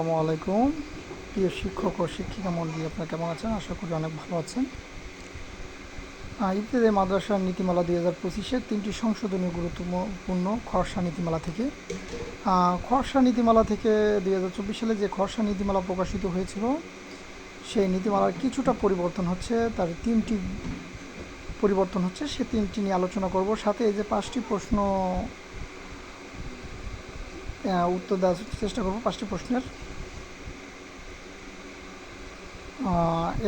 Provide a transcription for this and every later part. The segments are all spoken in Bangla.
আসসালামু আলাইকুম। প্রিয় শিক্ষক ও শিক্ষিকা মন্ডলী, আপনারা কেমন আছেন? আশা করি অনেক ভালো আছেন। ইফতেদে মাদ্রাসার নীতিমালা দুই হাজার পঁচিশের তিনটি সংশোধনীয় গুরুত্বপূর্ণ খরসা নীতিমালা থেকে। খরসা নীতিমালা থেকে দুই হাজার চব্বিশ সালে যে খরসা নীতিমালা প্রকাশিত হয়েছিল, সেই নীতিমালার কিছুটা পরিবর্তন হচ্ছে, তার তিনটি পরিবর্তন হচ্ছে, সে তিনটি নিয়ে আলোচনা করব। সাথে এই যে পাঁচটি প্রশ্ন উত্তর দেওয়ার চেষ্টা করব, পাঁচটি প্রশ্নের।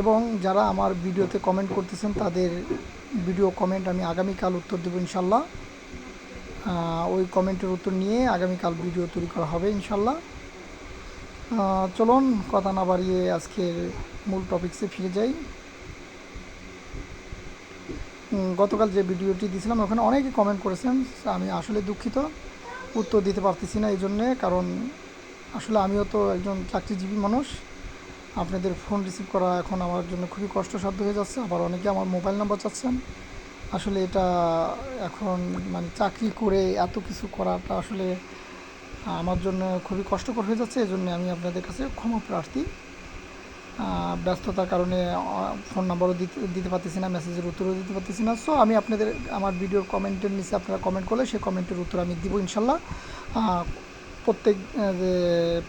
এবং যারা আমার ভিডিওতে কমেন্ট করতেছেন, তাদের ভিডিও কমেন্ট আমি আগামীকাল উত্তর দেবো ইনশাল্লাহ। ওই কমেন্টের উত্তর নিয়ে আগামীকাল ভিডিও তৈরি করা হবে ইনশাল্লাহ। চলুন, কথা না বাড়িয়ে আজকের মূল টপিক্সে ফিরে যাই। গতকাল যে ভিডিওটি দিয়েছিলাম, ওখানে অনেকে কমেন্ট করেছেন, আমি আসলে দুঃখিত, উত্তর দিতে পারতেছি না এই জন্যে, কারণ আসলে আমিও তো একজন চাকরিজীবী মানুষ। আপনাদের ফোন রিসিভ করা এখন আমার জন্য খুবই কষ্টসাধ্য হয়ে যাচ্ছে। আবার অনেকে আমার মোবাইল নাম্বার চাচ্ছেন। আসলে এটা এখন মানে চাকরি করে এত কিছু করাটা আসলে আমার জন্য খুবই কষ্টকর হয়ে যাচ্ছে। এই জন্য আমি আপনাদের কাছে ক্ষমা প্রার্থী। ব্যস্ততার কারণে ফোন নাম্বারও দিতে দিতে পারতেছি না মেসেজের উত্তরও দিতে পারতেছি না। সো আমি আপনাদের, আমার ভিডিওর কমেন্টের নিচে আপনারা কমেন্ট করলে সেই কমেন্টের উত্তর আমি দিব ইনশাল্লাহ। প্রত্যেক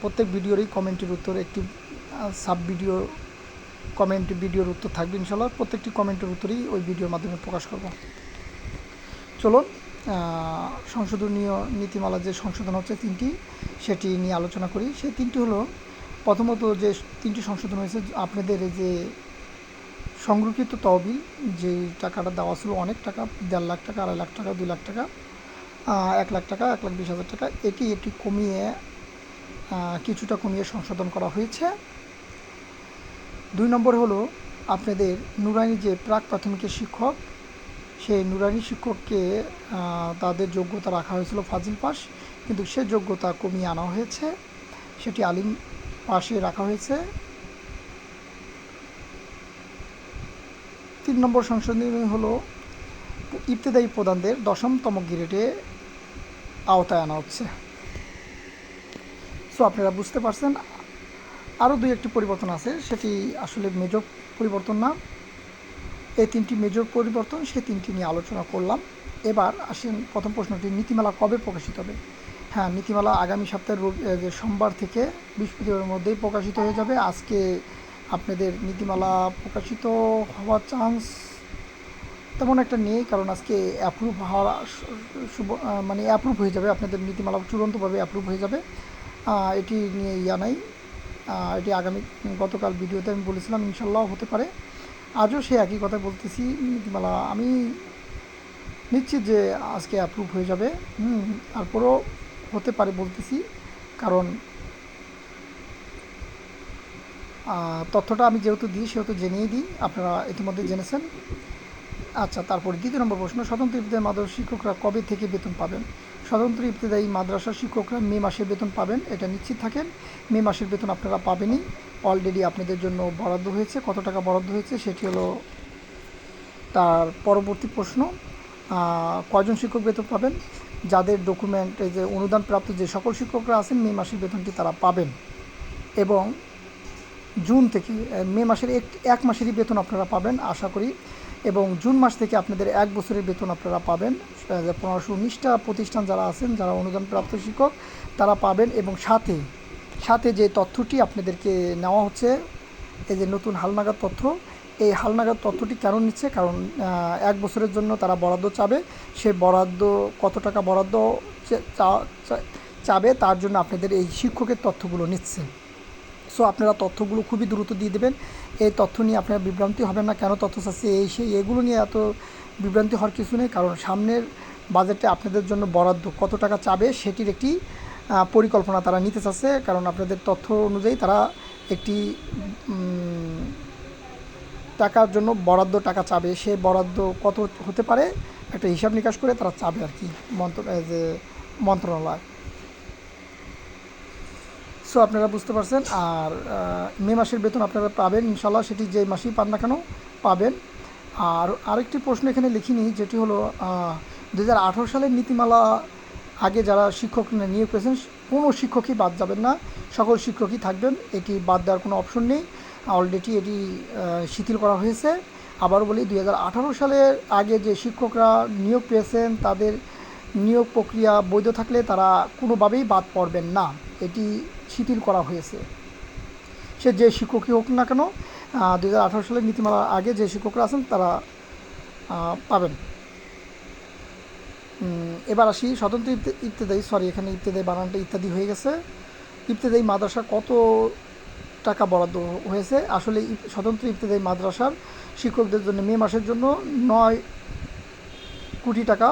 প্রত্যেক ভিডিওরই কমেন্টের উত্তর একটি সাব ভিডিও কমেন্ট ভিডিওর উত্তর থাকবে ইনশাল্লাহ প্রত্যেকটি কমেন্টের উত্তরই ওই ভিডিওর মাধ্যমে প্রকাশ করব। চলুন সংশোধনীয় নীতিমালা যে সংশোধন হচ্ছে তিনটি, সেটি নিয়ে আলোচনা করি। সেই তিনটি হলো, প্রথমত যে তিনটি সংশোধন হয়েছে, আপনাদের এই যে সংরক্ষিত তহবিল, যে টাকাটা দেওয়া ছিল অনেক টাকা, দেড় লাখ টাকা, আড়াই লাখ টাকা, দুই লাখ টাকা এক লাখ টাকা, এক লাখ বিশ হাজার টাকা, এটি এটি কমিয়ে কিছুটা কমিয়ে সংশোধন করা হয়েছে। দুই নম্বর হলো আপনাদের নুরানি যে প্রাক প্রাথমিকের শিক্ষক, সেই নুরানি শিক্ষককে তাদের যোগ্যতা রাখা হয়েছিল ফাজিল পাস, কিন্তু সে যোগ্যতা কমিয়ে আনা হয়েছে। সেটি আলিম পাশে রাখা হয়েছে। তিন নম্বর সংশোধনী হলো ইবতেদায়ী প্রধানদের দশমতম গ্রেডে আওতায় আনা হচ্ছে। সো আপনারা বুঝতে পারছেন আরও দুই একটি পরিবর্তন আছে, সেটি আসলে মেজর পরিবর্তন না। এই তিনটি মেজর পরিবর্তন সেই তিনটি নিয়ে আলোচনা করলাম। এবার আসেন প্রথম প্রশ্নটি, নীতিমালা কবে প্রকাশিত হবে? হ্যাঁ নীতিমালা আগামী সপ্তাহের সোমবার থেকে বৃহস্পতিবারের মধ্যেই প্রকাশিত হয়ে যাবে। আজকে আপনাদের নীতিমালা প্রকাশিত হওয়ার চান্স তেমন একটা নেই, কারণ আজকে অ্যাপ্রুভ হওয়ার মানে অ্যাপ্রুভ হয়ে যাবে। আপনাদের নীতিমালা চূড়ান্তভাবে অ্যাপ্রুভ হয়ে যাবে। এটি নিয়ে ইয়া নাই। এটি আগামী গতকাল ভিডিওতে আমি বলেছিলাম ইনশাল্লাহ হতে পারে। আজও সে একই কথা বলতেছি, নীতিমালা আমি নিশ্চিত যে আজকে অ্যাপ্রুভ হয়ে যাবে। হুম, তারপরও হতে পারে বলতেছি, কারণ তথ্যটা আমি যেহেতু দিই, সেহেতু জেনেই দিই, আপনারা ইতিমধ্যে জেনেছেন। আচ্ছা তারপর দ্বিতীয় নম্বর প্রশ্ন, স্বতন্ত্র ইবতেদায়ী মাদ্রাসা শিক্ষকরা কবে থেকে বেতন পাবেন? স্বতন্ত্র ইবতেদায়ী মাদ্রাসার শিক্ষকরা মে মাসের বেতন পাবেন, এটা নিশ্চিত থাকেন। মে মাসের বেতন আপনারা পাবেনই। অলরেডি আপনাদের জন্য বরাদ্দ হয়েছে। কত টাকা বরাদ্দ হয়েছে সেটি হলো তার পরবর্তী প্রশ্ন। কয়জন শিক্ষক বেতন পাবেন? যাদের ডকুমেন্ট এই যে অনুদান প্রাপ্ত যে সকল শিক্ষকরা আছেন, মে মাসের বেতনটি তারা পাবেন। এবং জুন থেকে মে মাসের এক এক মাসেরই বেতন আপনারা পাবেন। আশা করি এবং জুন মাস থেকে আপনাদের এক বছরের বেতন আপনারা পাবেন। পনেরোশো উনিশটা প্রতিষ্ঠান যারা আছেন, যারা অনুদান প্রাপ্ত শিক্ষক, তারা পাবেন এবং সাথে সাথে যে তথ্যটি আপনাদেরকে নেওয়া হচ্ছে, এই যে নতুন হালনাগাদ তথ্য, এই হালনাগাদ তথ্যটি কেন নিচ্ছে? কারণ এক বছরের জন্য তারা বরাদ্দ চাবে। সে বরাদ্দ, কত টাকা বরাদ্দ চাবে? তার জন্য আপনাদের এই শিক্ষকের তথ্যগুলো নিচ্ছে। সো আপনারা তথ্যগুলো খুবই দ্রুত দিয়ে দেবেন। এই তথ্য নিয়ে আপনারা বিভ্রান্তি হবেন না। কেন তথ্য চাচ্ছে? এই সেই এগুলো নিয়ে এত বিভ্রান্তি হওয়ার কিছু নেই। কারণ সামনের বাজেটে আপনাদের জন্য বরাদ্দ কত টাকা চাবে সেটির একটি পরিকল্পনা তারা নিতে চাচ্ছে। কারণ আপনাদের তথ্য অনুযায়ী তারা একটি টাকার জন্য বরাদ্দ টাকা চাবে। সে বরাদ্দ কত হতে পারে? একটা হিসাব নিকাশ করে তারা চাবে আর কি। মন্ত্র যে মন্ত্রণালয়। সো আপনারা বুঝতে পারছেন। আর মে মাসের বেতন আপনারা পাবেন ইনশাল্লাহ সেটি যে মাসেই পান না কেন পাবেন। আর আরেকটি প্রশ্ন এখানে লিখিনি, যেটি হলো দু হাজার আঠেরো সালের নীতিমালা আগে যারা শিক্ষক নিয়োগ করেছেন কোনো শিক্ষকই বাদ যাবেন না, সকল শিক্ষকই থাকবেন, এটি বাদ দেওয়ার কোনো অপশন নেই। অলরেডি এটি শিথিল করা হয়েছে। আবার বলি দু হাজার আঠেরো সালের আগে যে শিক্ষকরা নিয়োগ পেয়েছেন, তাদের নিয়োগ প্রক্রিয়া বৈধ থাকলে তারা কোনোভাবেই বাদ পড়বেন না। এটি শিথিল করা হয়েছে। সে যে শিক্ষকই হোক না কেন দুই হাজার সালের নীতিমালার আগে যে শিক্ষকরা আছেন তারা পাবেন। এবার আসি স্বতন্ত্র ইবতেদায়ী সরি এখানে ইবতেদায়ী বানানটা ইত্যাদি হয়ে গেছে। ইবতেদায়ী মাদ্রাসা কত টাকা বরাদ্দ হয়েছে? আসলে স্বতন্ত্র ইবতেদায়ী মাদ্রাসার শিক্ষকদের জন্য মে মাসের জন্য নয় কোটি টাকা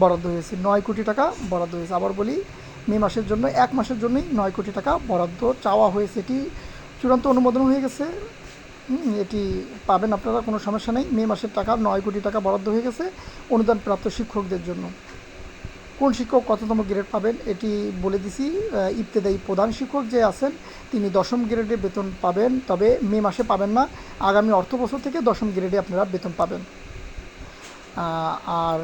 বরাদ্দ হয়েছে। নয় কোটি টাকা বরাদ্দ হয়েছে। আবার বলি মে মাসের জন্য এক মাসের জন্যই নয় কোটি টাকা বরাদ্দ চাওয়া হয়েছে এটি চূড়ান্ত অনুমোদন হয়ে গেছে। এটি পাবেন আপনারা কোনো সমস্যা নেই। মে মাসের টাকা নয় কোটি টাকা বরাদ্দ হয়ে গেছে অনুদান প্রাপ্ত শিক্ষকদের জন্য। কোন শিক্ষক কততম গ্রেড পাবেন এটি বলে দিছি। আহ, ইবতেদায়ী প্রধান শিক্ষক যে আছেন তিনি দশম গ্রেডে বেতন পাবেন তবে মে মাসে পাবেন না। আগামী অর্থ বছর থেকে দশম গ্রেডে আপনারা বেতন পাবেন। আর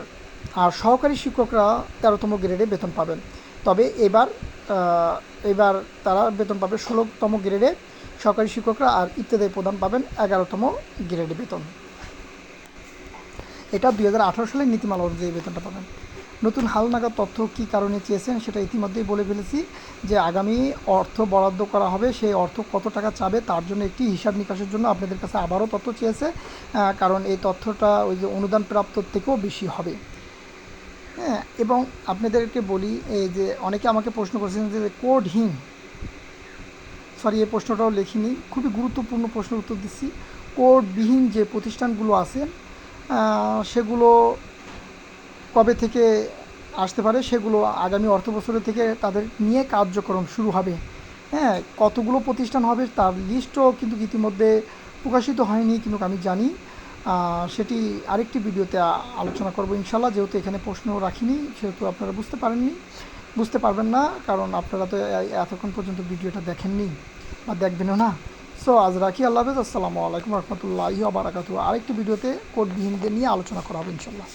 আর সহকারী শিক্ষকরা তেরোতম গ্রেডে বেতন পাবেন। তবে এবার এবার তারা বেতন পাবে ষোলোতম গ্রেডে। সরকারি শিক্ষকরা আর ইত্যাদি প্রদান পাবেন এগারোতম গ্রেডে বেতন। এটা দুই হাজার আঠারো সালের নীতিমালা অনুযায়ী বেতনটা পাবেন। নতুন হালনাগাদ তথ্য কী কারণে চেয়েছেন সেটা ইতিমধ্যেই বলে ফেলেছি যে আগামী অর্থ বরাদ্দ করা হবে, সেই অর্থ কত টাকা চাবে তার জন্য একটি হিসাব নিকাশের জন্য আপনাদের কাছে আবারও তথ্য চেয়েছে কারণ এই তথ্যটা ওই যে অনুদান প্রাপ্ত থেকেও বেশি হবে। হ্যাঁ এবং আপনাদেরকে বলি, এই যে অনেকে আমাকে প্রশ্ন করেছেন যে কোডহীন সরি এই প্রশ্নটাও লিখিনি। খুবই গুরুত্বপূর্ণ প্রশ্নের উত্তর দিচ্ছি। কোডবিহীন যে প্রতিষ্ঠানগুলো আছে সেগুলো কবে থেকে আসতে পারে, সেগুলো আগামী অর্থ বছরের থেকে তাদের নিয়ে কার্যক্রম শুরু হবে। হ্যাঁ কতগুলো প্রতিষ্ঠান হবে তার লিস্টও কিন্তু ইতিমধ্যে প্রকাশিত হয়নি, কিন্তু আমি জানি। সেটি আরেকটি ভিডিওতে আলোচনা করব ইনশাল্লাহ। যেহেতু এখানে প্রশ্ন রাখিনি, সেহেতু আপনারা বুঝতে পারেননি। বুঝতে পারবেন না, কারণ আপনারা তো এতক্ষণ পর্যন্ত ভিডিওটা দেখেননি বা দেখবেনও না। সো আজ রাখি, আল্লাহ হাফেজ। আসসালামু আলাইকুম রহমতুল্লাহ বারাকাতু আরেকটি ভিডিওতে কোডবিহীনদের নিয়ে আলোচনা করা হবে ইনশাল্লাহ।